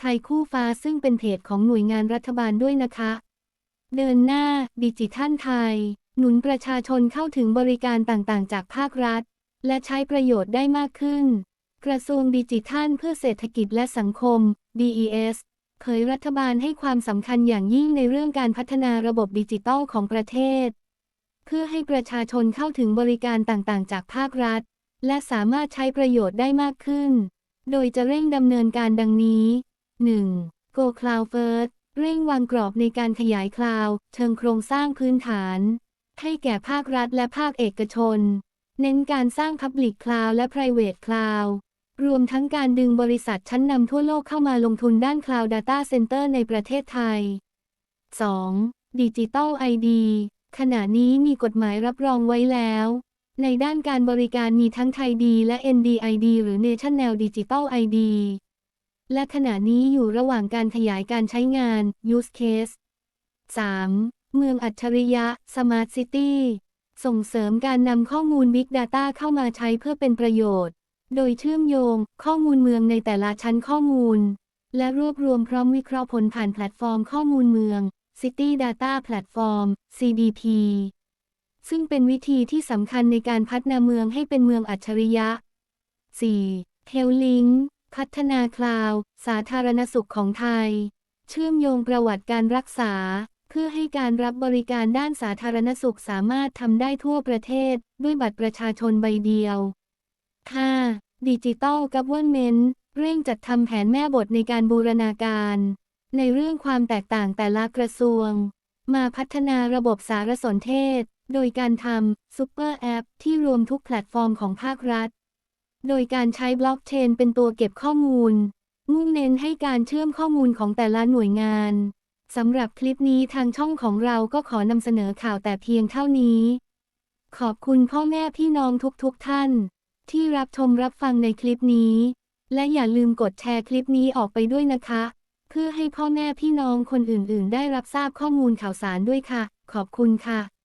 ไทยคู่ฟ้าซึ่งเป็นเพจของหน่วยงานรัฐบาลด้วยนะคะ เดินหน้า ดิจิทัลไทย หนุนประชาชนเข้าถึงบริการต่างๆ จากภาครัฐ และใช้ประโยชน์ได้มากขึ้น กระทรวงดิจิทัลเพื่อเศรษฐกิจและสังคม DES เผยรัฐบาลให้ความสำคัญอย่างยิ่งในเรื่องการพัฒนาระบบดิจิทัลของประเทศ เพื่อให้ประชาชนเข้าถึงบริการต่างๆ จากภาครัฐ และสามารถใช้ประโยชน์ได้มากขึ้น โดยจะเร่งดำเนินการดังนี้ 1. Go Cloud First เร่งวางกรอบในการขยายคลาวด์เชิงโครงสร้างพื้นฐาน ให้แก่ภาครัฐและภาคเอกชน เน้นการสร้าง Public Cloud และ Private Cloud รวมทั้งการดึงบริษัทชั้นนำทั่วโลกเข้ามาลงทุนด้าน Cloud Data Center ในประเทศไทย 2. Digital ID ขณะนี้มีกฎหมายรับรองไว้แล้ว ในด้านการบริการมีทั้งไทยดีและ NDID หรือ National Digital ID และขณะนี้อยู่ระหว่างการขยายการใช้งาน Use Case 3. เมืองอัจฉริยะ Smart City ส่งเสริมการนำข้อมูล Big Data เข้ามาใช้เพื่อเป็นประโยชน์ โดยเชื่อมโยงข้อมูลเมืองในแต่ละชั้นข้อมูล และรวบรวมพร้อมวิเคราะห์ผลผ่านแพลตฟอร์มข้อมูลเมือง City Data Platform CDP ซึ่งเป็นวิธีที่สำคัญในการพัฒนาเมืองให้เป็นเมืองอัจฉริยะ 4. h e l l i n k พัฒนาคลาวด์สาธารณสุขของไทย เชื่อมโยงประวัติการรักษา เพื่อให้การรับบริการด้านสาธารณสุขสามารถทำได้ทั่วประเทศ ด้วยบัตรประชาชนใบเดียว 5. ดิจิตอลกั v เ r n เมนต์เร่งจัดทำแผนแม่บทในการบูรณาการ ในเรื่องความแตกต่างแต่ละกระทรวง มาพัฒนาระบบสารสนเทศ โดยการทำซูเปอร์แอปที่รวมทุกแพลตฟอร์มของภาครัฐ โดยการใช้บล็อกเชนเป็นตัวเก็บข้อมูล มุ่งเน้นให้การเชื่อมข้อมูลของแต่ละหน่วยงานสำหรับคลิปนี้ทางช่องของเราก็ขอนำเสนอข่าวแต่เพียงเท่านี้ ขอบคุณพ่อแม่พี่น้องทุกๆทท่าน ที่รับชมรับฟังในคลิปนี้ และอย่าลืมกดแชร์คลิปนี้ออกไปด้วยนะคะ เพื่อให้พ่อแม่พี่น้องคนอื่นๆ ได้รับทราบข้อมูลข่าวสารด้วยค่ะ ขอบคุณค่ะ